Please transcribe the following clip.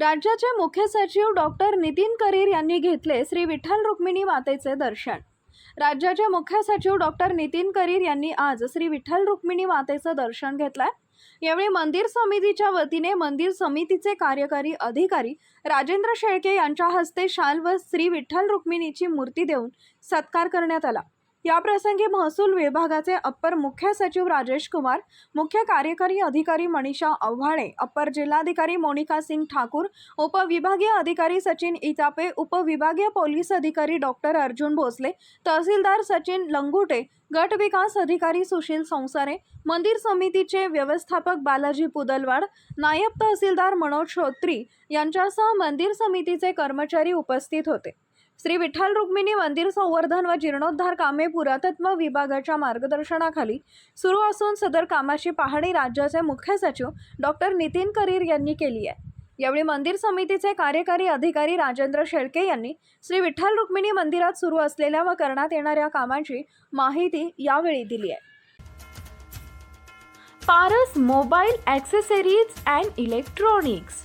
राज्याचे मुख्य सचिव डॉक्टर नितीन करीर यांनी घेतले श्री विठ्ठल रुक्मिणी मातेचे दर्शन. राज्याचे मुख्य सचिव डॉक्टर नितीन करीर यांनी आज श्री विठ्ठल रुक्मिणी मातेचं दर्शन घेतलंय. यावेळी मंदिर समितीच्या वतीने मंदिर समितीचे कार्यकारी अधिकारी राजेंद्र शेळके यांच्या हस्ते शाल व श्री विठ्ठल रुक्मिणीची मूर्ती देऊन सत्कार करण्यात आला. याप्रसंगी महसूल विभागाचे अप्पर मुख्य सचिव राजेश कुमार मुख्य कार्यकारी अधिकारी मनीषा आव्हाळे अप्पर जिल्हाधिकारी मोनिका सिंग ठाकूर उपविभागीय अधिकारी सचिन इतापे उपविभागीय पोलीस अधिकारी डॉक्टर अर्जुन भोसले तहसीलदार सचिन लंगुटे गट विकास अधिकारी सुशील संसारे मंदिर समितीचे व्यवस्थापक बालाजी पुदलवाड नायब तहसीलदार मनोज श्रोत्री यांच्यासह मंदिर समितीचे कर्मचारी उपस्थित होते. श्री विठ्ठल रुक्मिणी मंदिर संवर्धन व जीर्णोद्धार कामे पुरातत्व विभागाच्या मार्गदर्शनाखाली सुरू असून सदर कामाची पाहणी राज्याचे मुख्य सचिव डॉक्टर नितीन करीर यांनी केली आहे. यावेळी मंदिर समितीचे कार्यकारी अधिकारी राजेंद्र शेळके यांनी श्री विठ्ठल रुक्मिणी मंदिरात सुरू असलेल्या व करण्यात येणाऱ्या कामाची माहिती यावेळी दिली आहे. Paras mobile accessories and electronics